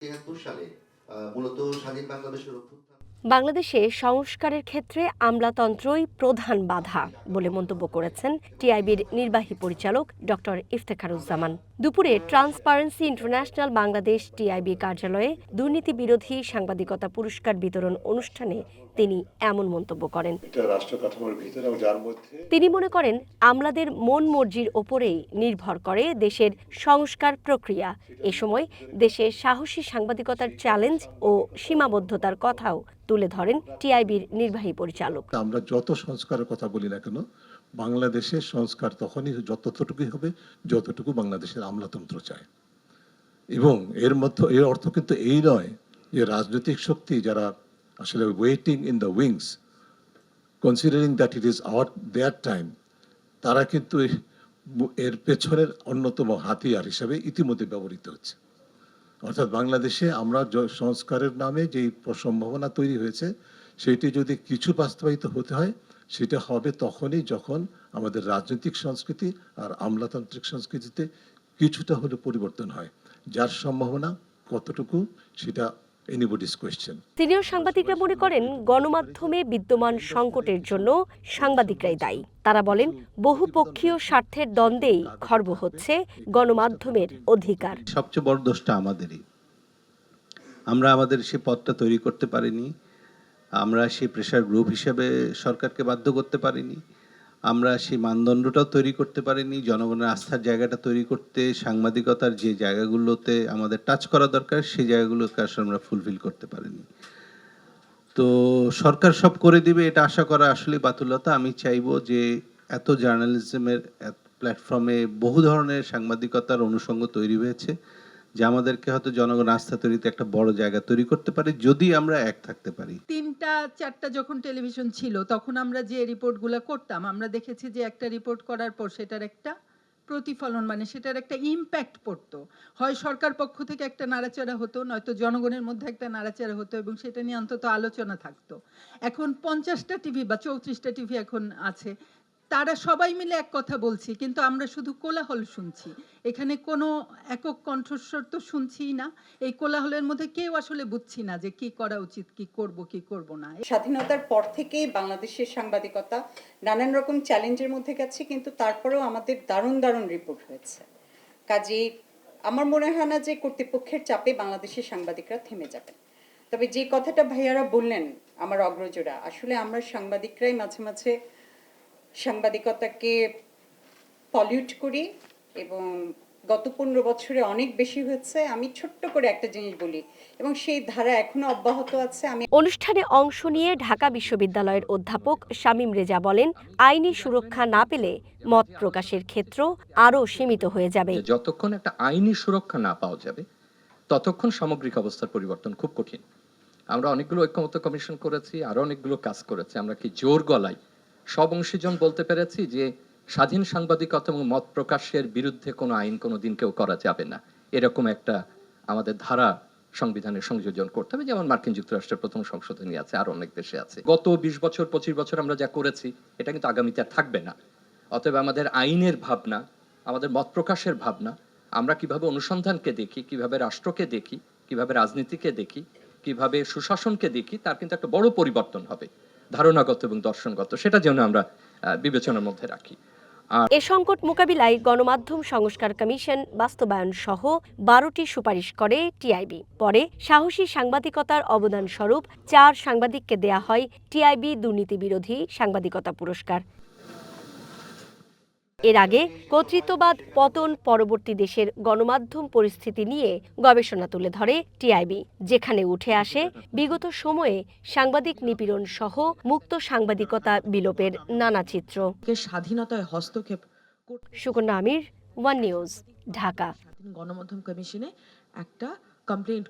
তিয়াত্তর সালে মূলত স্বাধীন বাংলাদেশের অভ্যুত্থান বাংলাদেশে সংস্কারের ক্ষেত্রে আমলাতন্ত্রই প্রধান বাধা বলে মন্তব্য করেছেন টিআইবির নির্বাহী পরিচালক ডক্টর ইফতেখারুজ্জামান। দুপুরে ট্রান্সপারেন্সি ইন্টারন্যাশনাল বাংলাদেশ টিআইবি কার্যালয়ে দুর্নীতি বিরোধী সাংবাদিকতা পুরস্কার বিতরণ অনুষ্ঠানে তিনি এমন মন্তব্য করেন। তিনি মনে করেন আমলাদের মন মর্জির ওপরেই নির্ভর করে দেশের সংস্কার প্রক্রিয়া। এ সময় দেশে সাহসী সাংবাদিকতার চ্যালেঞ্জ ও সীমাবদ্ধতার কথাও তুলে ধরেন টিআইবির নির্বাহী পরিচালক। আমরা যত সংস্কারের কথা বলি না কেন, বাংলাদেশের সংস্কার তখনই যতটুকুই হবে, যতটুকু বাংলাদেশের আমলাতন্ত্র চায়। এবং এর মধ্যে, এর অর্থ কিন্তু এই নয় যে রাজনৈতিক শক্তি যারা আসলে waiting in the wings considering that it is our their time তারা কিন্তু এর পেছনের অন্যতম হাতিয়ার হিসাবে ইতিমধ্যে ব্যবহৃত হচ্ছে। অর্থাৎ বাংলাদেশে আমরা সংস্কারের নামে যে সম্ভাবনা তৈরি হয়েছে, সেটি যদি কিছু বাস্তবায়িত হতে হয়, সেটা হবে তখনই যখন আমাদের রাজনৈতিক সংস্কৃতি আর আমলাতান্ত্রিক সংস্কৃতিতে কিছুটা হলে পরিবর্তন হয়। যার সম্ভাবনা কতটুকু, সেটা কোয়েশ্চেন সিনিয়র সাংবাদিকরা মনে করেন গণমাধ্যমে বিদ্যমান সংকটের জন্য সাংবাদিকরাই দায়ী। তারা বলেন বহুপক্ষীয় স্বার্থের দ্বন্দ্বেই খর্ব হচ্ছে গণমাধ্যমের অধিকার। সবচেয়ে বড় দোষটা আমাদেরই। আমরা আমাদের সে পথটা তৈরি করতে পারিনি। আমরা সেই প্রেশার গ্রুপ হিসেবে সরকারকে বাধ্য করতে পারিনি। আমরা সেই মানদণ্ডটাও তৈরি করতে পারিনি, জনগণের আস্থার জায়গাটা তৈরি করতে, সাংবাদিকতার যে জায়গাগুলোতে আমাদের টাচ করা দরকার, সেই জায়গাগুলোকে আসলে আমরা ফুলফিল করতে পারিনি। তো সরকার সব করে দিবে, এটা আশা করা আসলে বাতুলতা আমি চাইব যে এত জার্নালিজমের প্ল্যাটফর্মে বহু ধরনের সাংবাদিকতার অনুষঙ্গ তৈরি হয়েছে। যে আমাদেরকে হয়তো জনগণ আস্থা তৈরিতে একটা বড় জায়গা তৈরি করতে পারে, যদি আমরা এক থাকতে পারি। তিনটা, চারটা যখন টেলিভিশন ছিল, তখন আমরা যে রিপোর্টগুলো করতাম, আমরা দেখেছি যে একটা রিপোর্ট করার পর সেটার একটা প্রতিফলন মানে সেটার একটা ইম্প্যাক্ট পড়তো। হয় সরকার পক্ষ থেকে একটা নাড়াচাড়া হতো, নয়তো জনগণের মধ্যে একটা নাড়াচাড়া হতো এবং সেটা নিয়ে অন্তত আলোচনা থাকতো। এখন পঞ্চাশটা টিভি বা চৌত্রিশটা টিভি এখন আছে তারা সবাই মিলে এক কথা বলছি, কিন্তু আমরা শুধু কোলাহল শুনছি। এখানে কোনো একক কণ্ঠস্বর তো শুনছিই না। এই কোলাহলের মধ্যে কেউ আসলে বুঝছি না যে কি করা উচিত, কি করব কি করব না। স্বাধীনতার পর থেকেই বাংলাদেশের সাংবাদিকতা নানান রকম চ্যালেঞ্জের মধ্যে গেছে, কিন্তু তারপরেও আমাদের দারুণ দারুণ রিপোর্ট হয়েছে। কাজেই আমার মনে হয় না যে কর্তৃপক্ষের চাপে বাংলাদেশের সাংবাদিকরা থেমে যাবেন। তবে যে কথাটা ভাইয়ারা বললেন, আমার অগ্রজরা, আসলে আমরা সাংবাদিকরাই মাঝে মাঝে সাংবাদিকতাকে পলিউট করি এবং গত পনেরো বছরে অনেক বেশি হয়েছে আমি ছোট্ট করে একটা জিনিস বলি। এবং সেই ধারা এখনও অব্যাহত আছে আমি অনুষ্ঠানে অংশ নিয়ে ঢাকা বিশ্ববিদ্যালয়ের অধ্যাপক শামীম রেজা বলেন আইনি সুরক্ষা না পেলে মত প্রকাশের ক্ষেত্র আরও সীমিত হয়ে যাবে। যতক্ষণ একটা আইনি সুরক্ষা না পাওয়া যাবে ততক্ষণ সামগ্রিক অবস্থার পরিবর্তন খুব কঠিন। আমরা অনেকগুলো ঐক্যমত্য কমিশন করেছি আরও অনেকগুলো কাজ করেছি আমরা কি জোর গলায় সব অংশীজন বলতে পেরেছি যে স্বাধীন সাংবাদিকতা এবং মত প্রকাশের বিরুদ্ধে কোনো আইন কোনো দিন কেউ করা যাবে না। এরকম একটা আমাদের ধারা সংবিধানের সংযোজন করতে হবে। যেমন মার্কিন যুক্তরাষ্ট্রের প্রথম সংশোধনী আছে আর অনেক দেশে আছে। গত বিশ বছর, পঁচিশ বছর আমরা যা করেছি, এটা কিন্তু আগামীতে আর থাকবে না। অতএব আমাদের আইনের ভাবনা, আমাদের মত প্রকাশের ভাবনা, আমরা কীভাবে অনুসন্ধানকে দেখি, কীভাবে রাষ্ট্রকে দেখি, কীভাবে রাজনীতিকে দেখি, কীভাবে সুশাসনকে দেখি, তার কিন্তু একটা বড় পরিবর্তন হবে। ধারণাগত এবং দর্শনগত, সেটা যেন আমরা বিবেচনার মধ্যে রাখি। এ সংকট মোকাবিলায় গণমাধ্যম সংস্কার কমিশন বাস্তবায়ন সহ বারোটি সুপারিশ করে টিআইবি। পরে সাহসী সাংবাদিকতার অবদান স্বরূপ চার সাংবাদিককে দেয়া হয় টিআইবি দুর্নীতি বিরোধী সাংবাদিকতা পুরস্কার। এর আগে কর্তৃত্ববাদ পতন পরবর্তী দেশের গণমাধ্যম পরিস্থিতি নিয়ে গবেষণা তুলে ধরে টিআইবি যেখানে উঠে আসে বিগত সময়ে সাংবাদিক নিপীড়ন সহ মুক্ত সাংবাদিকতা বিলোপের নানা চিত্র। স্বাধীনতায় হস্তক্ষেপ সুকন্যা আমির ওয়ান নিউজ ঢাকা। গণমাধ্যম কমিশনে একটা কমপ্লেন্ট